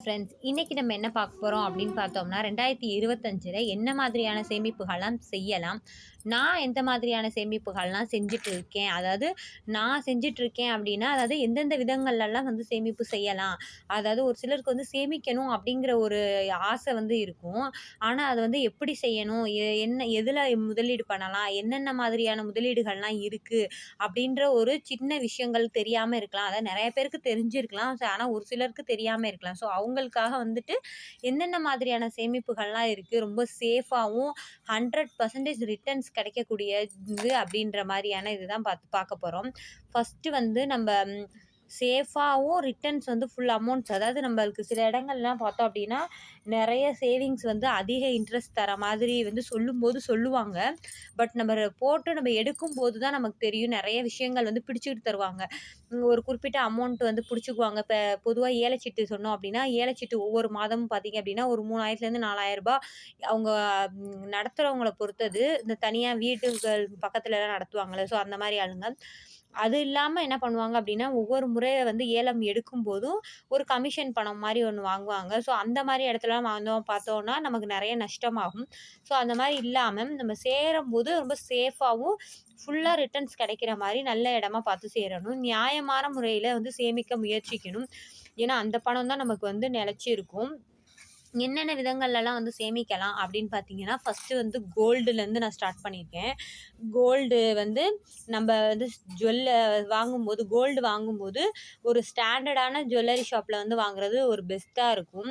Friends இன்றைக்கி நம்ம என்ன பார்க்க போகிறோம் அப்படின்னு பார்த்தோம்னா ரெண்டாயிரத்தி இருபத்தஞ்சில் என்ன மாதிரியான சேமிப்புகள்லாம் செய்யலாம்? நான் எந்த மாதிரியான சேமிப்புகள்லாம் செஞ்சுட்டு இருக்கேன் அதாவது நான் செஞ்சுட்டு இருக்கேன் அப்படின்னா அதாவது எந்தெந்த விதங்கள்லாம் வந்து சேமிப்பு செய்யலாம்? அதாவது ஒரு சிலருக்கு வந்து சேமிக்கணும் அப்படிங்கிற ஒரு ஆசை வந்து இருக்கும். ஆனால் அது வந்து எப்படி செய்யணும்? எ- என்ன எதில் முதலீடு பண்ணலாம்? என்னென்ன மாதிரியான முதலீடுகள்லாம் இருக்குது அப்படின்ற ஒரு சின்ன விஷயங்கள் தெரியாமல் இருக்கலாம். அதாவது நிறைய பேருக்கு தெரிஞ்சிருக்கலாம். ஆனால் ஒரு சிலருக்கு தெரியாமல் இருக்கலாம். ஸோ அவங்க அவங்களுக்காக வந்துட்டு என்னென்ன மாதிரியான சேமிப்புகள்லாம் இருக்குது ரொம்ப சேஃபாகவும் ஹண்ட்ரட் பர்சன்டேஜ் ரிட்டர்ன்ஸ் கிடைக்கக்கூடிய இது அப்படின்ற மாதிரியான இதுதான் பார்த்து பார்க்க போகிறோம் ஃபஸ்ட்டு வந்து நம்ம சேஃபாகவும் ரிட்டர்ன்ஸ் வந்து ஃபுல் அமௌண்ட்ஸ் அதாவது நம்மளுக்கு சில இடங்கள்லாம் பார்த்தோம் அப்படின்னா நிறைய சேவிங்ஸ் வந்து அதிக இன்ட்ரெஸ்ட் தர மாதிரி வந்து சொல்லும்போது சொல்லுவாங்க. பட் நம்ம போட்டு நம்ம எடுக்கும்போது தான் நமக்கு தெரியும். நிறைய விஷயங்கள் வந்து பிடிச்சிக்கிட்டு தருவாங்க. ஒரு குறிப்பிட்ட அமௌண்ட் வந்து பிடிச்சிக்குவாங்க. இப்போ பொதுவாக ஏலச்சீட்டு சொன்னோம் அப்படின்னா ஏலச்சீட்டு ஒவ்வொரு மாதமும் பார்த்தீங்க அப்படின்னா ஒரு மூணாயிரத்துலேருந்து நாலாயிரரூபா அவங்க நடத்துகிறவங்கள பொறுத்தது. இந்த தனியாக வீட்டுகள் பக்கத்துலலாம் நடத்துவாங்கள்ல ஸோ அந்த மாதிரி ஆளுங்க. அது இல்லாமல் என்ன பண்ணுவாங்க அப்படின்னா ஒவ்வொரு முறை வந்து ஏலம் எடுக்கும்போதும் ஒரு கமிஷன் பணம் மாதிரி ஒன்று வாங்குவாங்க. ஸோ அந்த மாதிரி இடத்துலலாம் வாங்கினோம் பார்த்தோன்னா நமக்கு நிறைய நஷ்டமாகும். ஸோ அந்த மாதிரி இல்லாமல் நம்ம சேரும்போது ரொம்ப சேஃபாகவும் ஃபுல்லாக ரிட்டர்ன்ஸ் கிடைக்கிற மாதிரி நல்ல இடமா பார்த்து சேரணும். நியாயமான முறையில் வந்து சேமிக்க முயற்சிக்கணும். ஏன்னா அந்த பணம் தான் நமக்கு வந்து நிலச்சி இருக்கும் என்னென்ன விதங்கள்லலாம் வந்து சேமிக்கலாம் அப்படின்னு பார்த்தீங்கன்னா ஃபஸ்ட்டு வந்து கோல்டுலேருந்து நான் ஸ்டார்ட் பண்ணியிருக்கேன். கோல்டு வந்து நம்ம வந்து ஜுவல்ல வாங்கும்போது கோல்டு வாங்கும்போது ஒரு ஸ்டாண்டர்டான ஜுவல்லரி ஷாப்பில் வந்து வாங்குறது ஒரு பெஸ்ட்டாக இருக்கும்.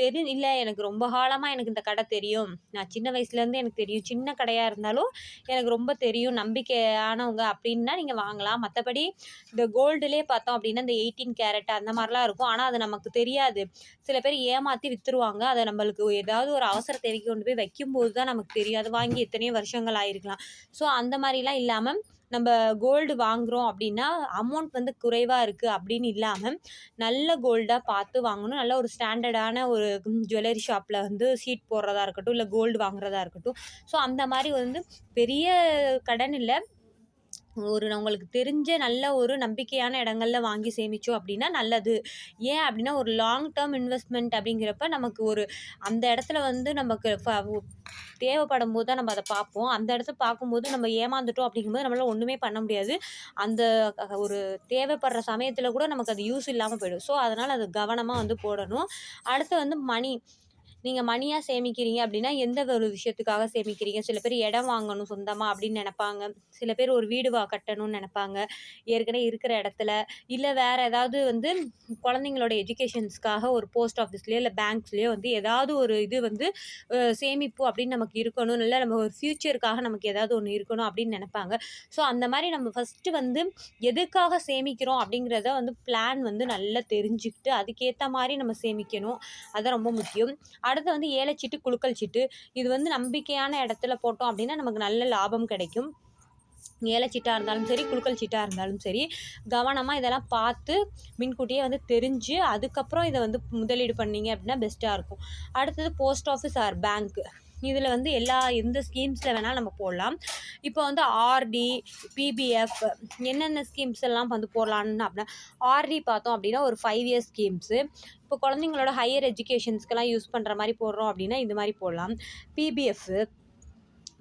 தெரி இல்லை எனக்கு ரொம்ப காலமாக எனக்கு இந்த கடை தெரியும். நான் சின்ன வயசுலேருந்து எனக்கு தெரியும். சின்ன கடையாக இருந்தாலும் எனக்கு ரொம்ப தெரியும். நம்பிக்கையானவங்க அப்படின்னா நீங்கள் வாங்கலாம். மற்றபடி இந்த கோல்டுலேயே பார்த்தோம் அப்படின்னா இந்த எயிட்டீன் கேரட் அந்த மாதிரிலாம் இருக்கும். ஆனால் அது நமக்கு தெரியாது. சில பேர் ஏமாற்றி விற்றுருவாங்க அதை நம்மளுக்கு ஏதாவது ஒரு அவசர தேவைக்கு கொண்டு போய் வைக்கும்போது தான் நமக்கு தெரியும். அது வாங்கி எத்தனையோ வருஷங்கள் ஆயிருக்கலாம். ஸோ அந்த மாதிரிலாம் இல்லாமல் நம்ம கோல்டு வாங்குகிறோம் அப்படின்னா அமௌண்ட் வந்து குறைவாக இருக்குது அப்படின்னு இல்லாமல் நல்ல கோல்டாக பார்த்து வாங்கணும். நல்ல ஒரு ஸ்டாண்டர்டான ஒரு ஜுவல்லரி ஷாப்பில் வந்து சீட் போடுறதா இருக்கட்டும் இல்லை கோல்டு வாங்குறதா இருக்கட்டும். ஸோ அந்த மாதிரி வந்து பெரிய கடன் இல்லை. ஒரு உங்களுக்கு தெரிஞ்ச நல்ல ஒரு நம்பிக்கையான இடங்கள்ல வாங்கி சேமிச்சோம் அப்படின்னா நல்லது. ஏன் அப்படின்னா ஒரு லாங் டேர்ம் இன்வெஸ்ட்மெண்ட் அப்படிங்கிறப்ப நமக்கு ஒரு அந்த இடத்துல வந்து நமக்கு தேவைப்படும் போது தான் நம்ம அதை பார்ப்போம். அந்த இடத்த பார்க்கும்போது நம்ம ஏமாந்துட்டோம் அப்படிங்கும்போது நம்மளால் ஒன்றுமே பண்ண முடியாது. அந்த ஒரு தேவைப்படுற சமயத்தில் கூட நமக்கு அது யூஸ் இல்லாமல் போயிடும். ஸோ அதனால் அது கவனமாக வந்து போடணும். அடுத்து வந்து மணி நீங்கள் மணியாக சேமிக்கிறீங்க அப்படின்னா எந்த ஒரு விஷயத்துக்காக சேமிக்கிறீங்க? சில பேர் இடம் வாங்கணும் சொந்தமாக அப்படின்னு நினைப்பாங்க. சில பேர் ஒரு வீடு வா கட்டணும்னு நினைப்பாங்க. ஏற்கனவே இருக்கிற இடத்துல. இல்லை வேறு ஏதாவது வந்து குழந்தைங்களோட எஜுகேஷன்ஸ்க்காக ஒரு போஸ்ட் ஆஃபீஸ்லேயோ இல்லை பேங்க்ஸ்லேயோ வந்து ஏதாவது ஒரு இது வந்து சேமிப்பு அப்படின்னு நமக்கு இருக்கணும். இல்லை நம்ம ஒரு ஃப்யூச்சருக்காக நமக்கு ஏதாவது ஒன்று இருக்கணும் அப்படின்னு நினைப்பாங்க. ஸோ அந்த மாதிரி நம்ம ஃபஸ்ட்டு வந்து எதுக்காக சேமிக்கிறோம் அப்படிங்கிறத வந்து பிளான் வந்து நல்லா தெரிஞ்சுக்கிட்டு அதுக்கேற்ற மாதிரி நம்ம சேமிக்கணும். அதுதான் ரொம்ப முக்கியம். அடுத்து வந்து ஏலச்சீட்டு குலுக்கல் சீட்டு. இது வந்து நம்பிக்கையான இடத்துல போட்டோம் அப்படின்னா நமக்கு நல்ல லாபம் கிடைக்கும். ஏலச்சீட்டாக இருந்தாலும் சரி குலுக்கல் சீட்டாக இருந்தாலும் சரி கவனமாக இதெல்லாம் பார்த்து மின்கூட்டியே வந்து தெரிஞ்சு அதுக்கப்புறம் இதை வந்து முதலீடு பண்ணீங்க அப்படின்னா பெஸ்ட்டாக இருக்கும். அடுத்தது போஸ்ட் ஆஃபீஸ் ஆர் பேங்க்கு இதில் வந்து எல்லா எந்த ஸ்கீம்ஸில் வேணாலும் நம்ம போடலாம். இப்போ வந்து ஆர்டி பிபிஎஃப் என்னென்ன ஸ்கீம்ஸ் எல்லாம் வந்து போடலான்னு அப்படின்னா ஆர்டி பார்த்தோம் அப்படின்னா ஒரு ஃபைவ் இயர்ஸ் ஸ்கீம்ஸு இப்போ குழந்தைங்களோட ஹையர் எஜுகேஷன்ஸ்க்கெல்லாம் யூஸ் பண்ணுற மாதிரி போடுறோம் அப்படின்னா இது மாதிரி போடலாம். பிபிஎஃப்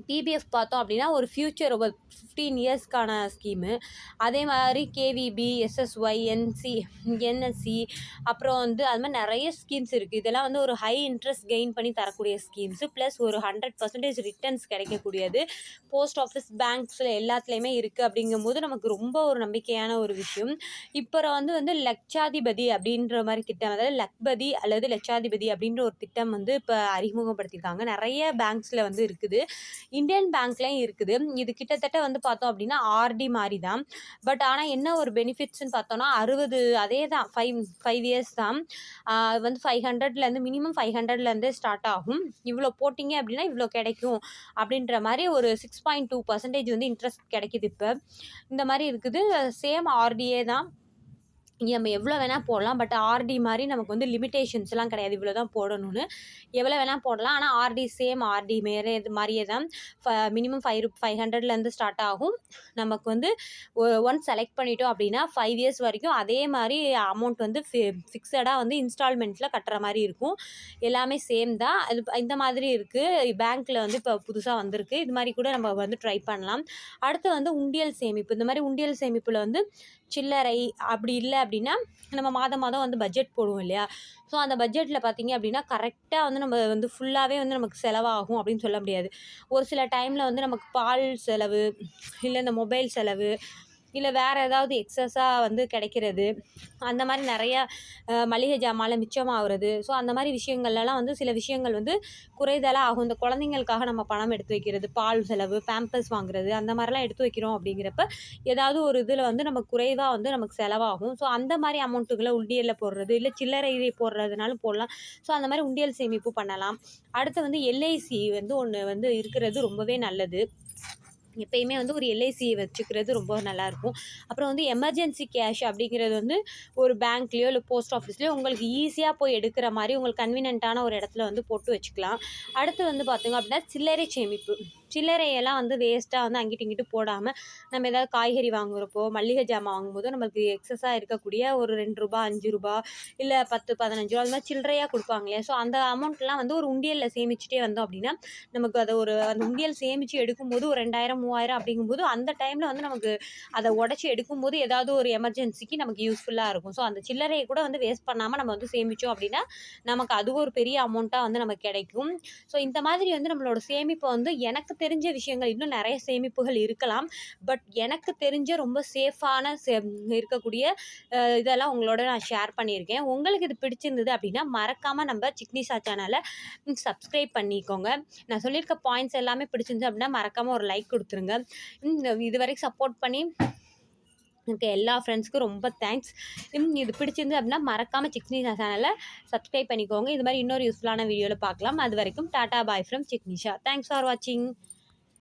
பிபிஎஃப் பார்த்தோம் அப்படின்னா ஒரு ஃப்யூச்சர் ஒரு ஃபிஃப்டீன் இயர்ஸ்க்கான ஸ்கீமு அதே மாதிரி கேவிபி எஸ்எஸ்ஒய் என்சி என்எஸ்சி அப்புறம் வந்து அது மாதிரி நிறைய ஸ்கீம்ஸ் இருக்குது இதெல்லாம் வந்து ஒரு ஹை இன்ட்ரெஸ்ட் கெயின் பண்ணி தரக்கூடிய ஸ்கீம்ஸு ப்ளஸ் ஒரு ஹண்ட்ரட் பர்சன்டேஜ் ரிட்டர்ன்ஸ் கிடைக்கக்கூடியது. போஸ்ட் ஆஃபீஸ் பேங்க்ஸில் எல்லாத்துலேயுமே இருக்குது அப்படிங்கும்போது நமக்கு ரொம்ப ஒரு நம்பிக்கையான ஒரு விஷயம். இப்போ வந்து வந்து லட்சாதிபதி அப்படின்ற மாதிரி திட்டம் அதாவது லக்பதி அல்லது லட்சாதிபதி அப்படின்ற ஒரு திட்டம் வந்து இப்போ அறிமுகப்படுத்தியிருக்காங்க. நிறைய பேங்க்ஸில் வந்து இருக்குது. இந்தியன் பேங்க்லேயும் இருக்குது. இது கிட்டத்தட்ட வந்து பார்த்தோம் அப்படின்னா ஆர்டி மாதிரி தான் பட் ஆனால் என்ன ஒரு பெனிஃபிட்ஸ்னு பார்த்தோன்னா அறுபது அதே தான். ஃபைவ் ஃபைவ் இயர்ஸ் தான் வந்து ஃபைவ் ஹண்ட்ரட்லேருந்து மினிமம் ஃபைவ் ஹண்ட்ரட்லேருந்து ஸ்டார்ட் ஆகும். இவ்வளோ போட்டிங்க அப்படின்னா இவ்வளோ கிடைக்கும் அப்படின்ற மாதிரி ஒரு சிக்ஸ் பாயிண்ட் டூ பர்சன்டேஜ் வந்து இன்ட்ரெஸ்ட் கிடைக்குது இப்போ. இந்த மாதிரி இருக்குது. சேம் ஆர்டிஏ தான். நம்ம எவ்வளோ வேணால் போடலாம். பட் ஆர்டி மாதிரி நமக்கு வந்து லிமிட்டேஷன்ஸ்லாம் கிடையாது. இவ்வளோ தான் போடணும்னு. எவ்வளோ வேணால் போடலாம். ஆனால் ஆர்டி சேம் ஆர்டி மாரி இது மாதிரியே தான் ஃப மினிமம் ஃபைவ் ருப் ஃபைவ் ஹண்ட்ரட்லேருந்து ஸ்டார்ட் ஆகும். நமக்கு வந்து ஒன் செலக்ட் பண்ணிட்டோம் அப்படின்னா ஃபைவ் இயர்ஸ் வரைக்கும் அதே மாதிரி அமௌண்ட் வந்து ஃபி ஃபிக்ஸடாக வந்து இன்ஸ்டால்மெண்ட்டில் கட்டுற மாதிரி இருக்கும். எல்லாமே சேம் தான். அது இந்த மாதிரி இருக்குது பேங்க்கில் வந்து இப்போ புதுசாக வந்திருக்கு. இது மாதிரி கூட நம்ம வந்து ட்ரை பண்ணலாம். அடுத்து வந்து உண்டியல் சேமிப்பு. இந்த மாதிரி உண்டியல் சேமிப்பில் வந்து சில்லறை அப்படி இல்லை அப்படின்னா நம்ம மாதம் மாதம் வந்து பட்ஜெட் போடுவோம் இல்லையா? ஸோ அந்த பட்ஜெட்டில் பார்த்தீங்க அப்படின்னா கரெக்டாக வந்து நம்ம வந்து ஃபுல்லாகவே வந்து நமக்கு செலவாகும் அப்படின்னு சொல்ல முடியாது. ஒரு சில டைமில் வந்து நமக்கு பால் செலவு இல்லை இந்த மொபைல் செலவு இல்லை வேறு ஏதாவது எக்ஸஸாக வந்து கிடைக்கிறது. அந்த மாதிரி நிறையா மளிகை ஜாமான்ல மிச்சமாகிறது. ஸோ அந்த மாதிரி விஷயங்கள்லாம் வந்து சில விஷயங்கள் வந்து குறைதலாக ஆகும். இந்த குழந்தைங்களுக்காக நம்ம பணம் எடுத்து வைக்கிறது பால் செலவு பேம்பர்ஸ் வாங்குறது அந்த மாதிரிலாம் எடுத்து வைக்கிறோம் அப்படிங்கிறப்ப ஏதாவது ஒரு இதில் வந்து நமக்கு குறைவாக வந்து நமக்கு செலவாகும். ஸோ அந்த மாதிரி அமௌண்ட்டுகளை உண்டியலில் போடுறது இல்லை சில்லறை போடுறதுனாலும் போடலாம். ஸோ அந்த மாதிரி உண்டியல் சேமிப்பு பண்ணலாம். அடுத்து வந்து எல்ஐசி வந்து ஒன்று வந்து இருக்கிறது ரொம்பவே நல்லது. எப்பயுமே வந்து ஒரு எல்ஐசி வச்சுக்கிறது ரொம்ப நல்லாயிருக்கும் அப்புறம் வந்து எமர்ஜென்சி கேஷ் அப்படிங்கிறது வந்து ஒரு பேங்க்லேயோ இல்லை போஸ்ட் ஆஃபீஸ்லேயோ உங்களுக்கு ஈஸியாக போய் எடுக்கிற மாதிரி உங்களுக்கு கன்வீனியன்ட்டான ஒரு இடத்துல வந்து போட்டு வச்சுக்கலாம். அடுத்து வந்து பார்த்திங்க அப்படின்னா சில்லறை சேமிப்பு. சில்லறையெல்லாம் வந்து வேஸ்ட்டாக வந்து அங்கிட்டு இங்கிட்டு போடாமல் நம்ம ஏதாவது காய்கறி வாங்குறப்போ மல்லிகை ஜாமான் வாங்கும்போது நம்மளுக்கு எக்ஸஸாக இருக்கக்கூடிய ஒரு ரெண்டு ரூபா அஞ்சு ரூபா இல்லை பத்து பதினஞ்சு ரூபா அது மாதிரி சில்லறையாக கொடுப்பாங்க இல்லையா? ஸோ அந்த அமௌண்ட்லாம் வந்து ஒரு உண்டியலில் சேமிச்சுட்டே வந்தோம் அப்படின்னா நமக்கு அதை ஒரு அந்த உண்டியல் சேமித்து எடுக்கும்போது ஒரு ரெண்டாயிரம் மூவாயிரம் அப்படிங்கும்போது அந்த டைமில் வந்து நமக்கு அதை உடச்சி எடுக்கும்போது ஏதாவது ஒரு எமர்ஜென்சிக்கு நமக்கு யூஸ்ஃபுல்லாக இருக்கும். ஸோ அந்த சில்லறையை கூட வந்து வேஸ்ட் பண்ணாமல் நம்ம வந்து சேமித்தோம் அப்படின்னா நமக்கு அது ஒரு பெரிய அமௌண்ட்டாக வந்து நமக்கு கிடைக்கும். ஸோ இந்த மாதிரி வந்து நம்மளோட சேமிப்பை வந்து எனக்கு தெரிஞ்ச விஷயங்கள் இன்னும் நிறைய சேமிப்புகள் இருக்கலாம். பட் எனக்கு தெரிஞ்ச ரொம்ப சேஃபான சே இருக்கக்கூடிய இதெல்லாம் உங்களோட நான் ஷேர் பண்ணியிருக்கேன். உங்களுக்கு இது பிடிச்சிருந்தது அப்படின்னா மறக்காமல் நம்ம சிக்னிசா சேனலை சப்ஸ்கிரைப் பண்ணிக்கோங்க. நான் சொல்லியிருக்க பாயிண்ட்ஸ் எல்லாமே பிடிச்சிருந்து அப்படின்னா மறக்காமல் ஒரு லைக் கொடுத்துருங்க. இந்த இது வரைக்கும் சப்போர்ட் பண்ணி இருக்க எல்லா ஃப்ரெண்ட்ஸ்க்கும் ரொம்ப தேங்க்ஸ் இது பிடிச்சிருந்து அப்படின்னா மறக்காமல் சிக்னிஷா சேனலை சப்ஸ்கிரைப் பண்ணிக்கோங்க. இது மாதிரி இன்னொரு யூஸ்ஃபுல்லான வீடியோவில் பார்க்கலாம். அது வரைக்கும் tata bye from Signisha. Thanks for வாட்சிங்